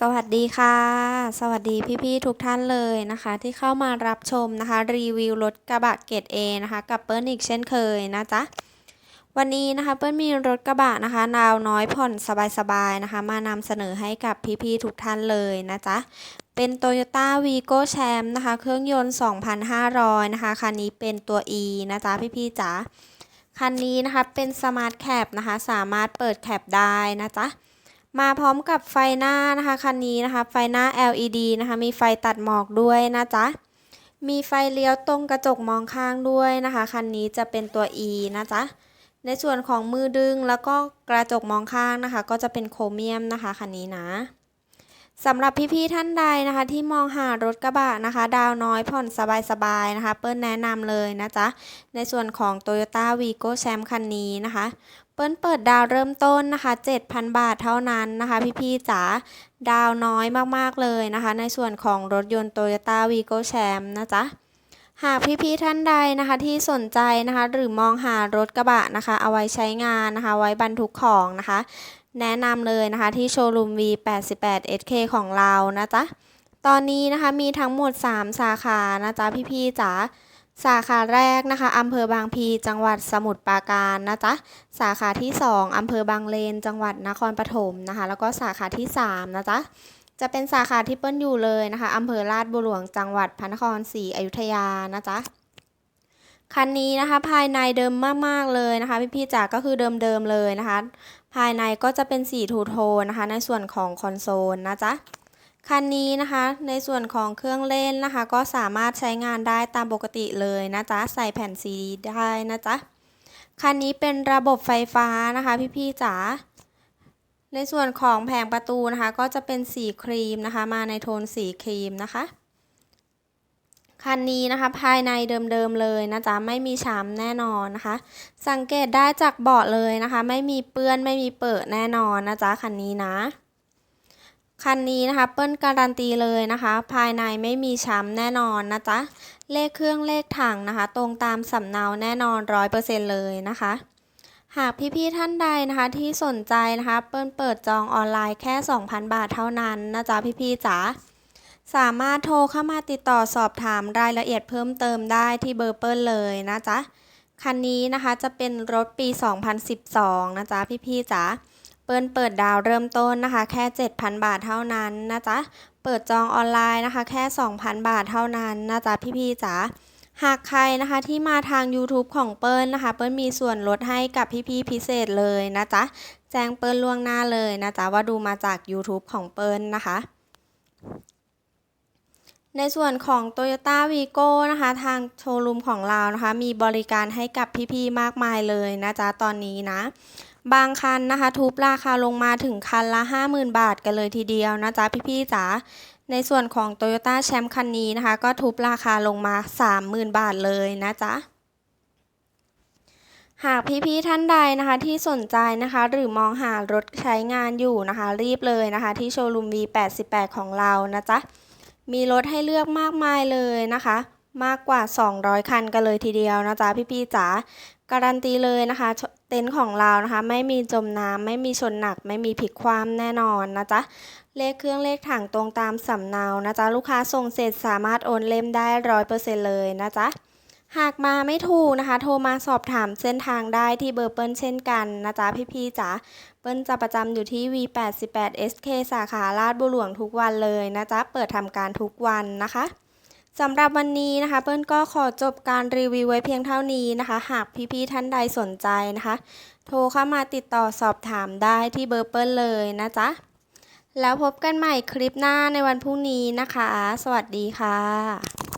สวัสดีค่ะ สวัสดีพี่ๆทุกท่านเลยนะคะ ที่เข้ามารับชมนะคะ รีวิวรถกระบะเกรด A นะคะ กับเปิ้ลอีกเช่นเคยนะจ๊ะ วันนี้นะคะเปิ้ลมีรถกระบะนะคะดาวน้อยผ่อนสบายๆนะคะ มานำเสนอให้กับพี่ๆทุกท่านเลยนะจ๊ะ เป็น Toyota Vigo Champ นะคะ เครื่องยนต์ 2,500 นะคะ คันนี้เป็นตัว E นะจ๊ะพี่ๆจ๋าคันนี้นะคะเป็น Smart Cap นะคะ สามารถเปิดแคปได้นะจ๊ะ มาพร้อมกับไฟหน้านะคะคันนี้นะคะไฟหน้า LED นะคะมีไฟตัดหมอกด้วยนะจ๊ะมีไฟเลี้ยวตรงกระจกมองข้างด้วยนะคะคันนี้จะเป็นตัว E นะจ๊ะในส่วนของมือดึงแล้วก็กระจกมองข้างนะคะ ก็จะเป็นโครเมียมนะคะคันนี้นะสำหรับพี่ๆท่านใดนะคะ ที่มองหารถกระบะนะคะ ดาวน้อยผ่อนสบายๆนะคะ เปิ้ลแนะนำเลยนะจ๊ะ ในส่วนของ Toyota Vigo Champ คันนี้นะคะ เปิ้ลเปิดดาวเริ่มต้นนะคะ 7,000 บาทเท่านั้นนะคะ พี่ๆจ๋าดาวน้อยมากๆเลยนะคะ ในส่วนของรถยนต์ Toyota Vigo c h a m นะจ๊ะหากพี่ๆท่านใดนะคะที่สนใจนะคะ หรือมองหารถกระบะนะคะ เอาไว้ใช้งานนะคะ ไว้บรรทุกของนะคะ แนะนำเลยนะคะที่โชว์รูม V88 SK ของเรานะจ๊ะตอนนี้นะคะมีทั้งหมด 3 สาขานะจ๊ะพี่ๆจ๋า สาขาแรกนะคะอำเภอบางพี จังหวัดสมุทรปราการนะจ๊ะ สาขาที่ 2อำเภอบางเลน จังหวัดนครปฐมนะคะ แล้วก็สาขาที่ 3 นะจ๊ะ จะเป็นสาขาที่เปิ้ลอยู่เลยนะคะอำเภอลาดบุหลวง จังหวัดพระนครศรีอยุธยานะจ๊ะ คันนี้นะคะภายในเดิมมากๆเลยนะคะ พี่ๆจ๋าก็คือเดิมๆเลยนะคะ ภายในก็จะเป็นสีทูโทนนะคะ ในส่วนของคอนโซลนะจ๊ะ คันนี้นะคะในส่วนของเครื่องเล่นนะคะ ก็สามารถใช้งานได้ตามปกติเลยนะจ๊ะ ใส่แผ่นซีดีได้นะจ๊ะ คันนี้เป็นระบบไฟฟ้านะคะพี่ๆจ๋าในส่วนของแผงประตูนะคะ ก็จะเป็นสีครีมนะคะ มาในโทนสีครีมนะคะ คันนี้นะคะภายในเดิมๆเลยนะจ๊ะ ไม่มีช้ำแน่นอนนะคะ สังเกตได้จากเบาะเลยนะคะ ไม่มีเปื้อนไม่มีเปิดแน่นอนนะจ๊ะคันนี้นะ คันนี้นะคะเปิ้ลการันตีเลยนะคะ ภายในไม่มีช้ำแน่นอนนะจ๊ะ เลขเครื่องเลขถังนะคะ ตรงตามสำเนาแน่นอนร้อยเปอร์เซ็นต์เลยนะคะ หากพี่ๆท่านใดนะคะที่สนใจนะคะเปิ้ลเปิดจองออนไลน์แค่ 2,000 บาทเท่านั้นนะจ๊ะพี่ๆจ๋าสามารถโทรเข้ามาติดต่อสอบถามรายละเอียดเพิ่มเติมได้ที่เบอร์เปิ้ลเลยนะจ๊ะคันนี้นะคะจะเป็นรถปี 2012 นะจ๊ะพี่ๆจ๋า ปิ้ลเปิดดาวเริ่มต้นนะคะ แค่ 7,000 บาทเท่านั้นนะจ๊ะ เปิดจองออนไลน์นะคะ แค่ 2,000 บาทเท่านั้นนะจ๊ะพี่ๆจ๋าหากใครนะคะที่มาทาง YouTube ของเปิ้ลนะคะ เปิ้ลมีส่วนลดให้กับพี่ๆพิเศษเลยนะจ๊ะ แจ้งเปิ้ลล่วงหน้าเลยนะจ๊ะ ว่าดูมาจาก YouTube ของเปิ้ลนะคะในส่วนของ Toyota Vigo นะคะ ทางโชว์รูมของเรานะคะ มีบริการให้กับพี่ ๆ มากมายเลยนะจ๊ะ ตอนนี้นะ บางคันนะคะ ทุบราคาลงมาถึงคันละ 50,000 บาทกันเลยทีเดียวนะจ๊ะพี่ๆจ๋าในส่วนของ Toyota Champ คันนี้นะคะ ก็ทุบราคาลงมา 30,000 บาทเลยนะจ๊ะหากพี่ๆท่านใดนะคะที่สนใจนะคะหรือมองหารถใช้งานอยู่นะคะ รีบเลยนะคะ ที่โชว์รูม V88 ของเรานะจ๊ะมีรถให้เลือกมากมายเลยนะคะ มากกว่า 200 คันกันเลยทีเดียวนะจ๊ะพี่ๆจ๋าการันตีเลยนะคะ เต็นท์ของเรานะคะ ไม่มีจมน้ำไม่มีชนหนัก ไม่มีพลิกคว่ำแน่นอนนะจ๊ะเลขเครื่องเลขถังตรงตามสำเนานะจ๊ะลูกค้าส่งเสร็จสามารถโอนเล่มได้ร้อยเปอร์เซ็นต์เลยนะจ๊ะหากมาไม่ถูกนะคะ โทรมาสอบถามเส้นทางได้ที่เบอร์เปิ้ลเช่นกันนะจ๊ะพี่ๆจ๋าเปิ้ลจะประจำอยู่ที่ V88 SK สาขาลาดบุหลวงทุกวันเลยนะจ๊ะเปิดทำการทุกวันนะคะ สำหรับวันนี้นะคะ เปิ้ลก็ขอจบการรีวิวไว้เพียงเท่านี้นะคะ หากพี่ๆท่านใดสนใจนะคะ โทรเข้ามาติดต่อสอบถามได้ที่เบอร์เปิ้ลเลยนะจ๊ะ แล้วพบกันใหม่คลิปหน้าในวันพรุ่งนี้นะคะ สวัสดีค่ะ